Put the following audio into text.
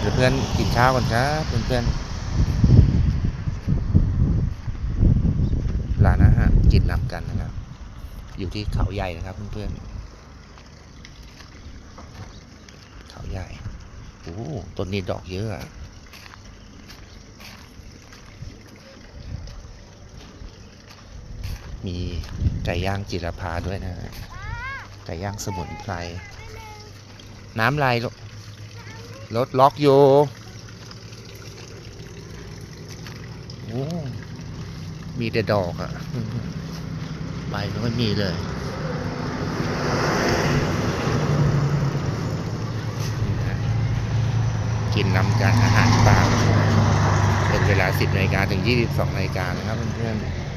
เดี๋ยวเพื่อนกินข้าวก่อนครับเพื่อนๆร้านอาหารกินนำกันนะครับ อยู่ที่เขาใหญ่นะครับเพื่อนๆเขาใหญ่โอ้ต้นนี้ดอกเยอะอะมีไก่ย่างจิรพาด้วยนะไก่ย่างสมุนไพรน้ำลายลูก รถล็อกอยู่โอ้มีแต่ดอกอะใบไม่มีเลย กินน้ำกันอาหารป่าเป็นเวลา 10นาฬิกาถึง 22นาฬิกานะครับเพื่อนๆ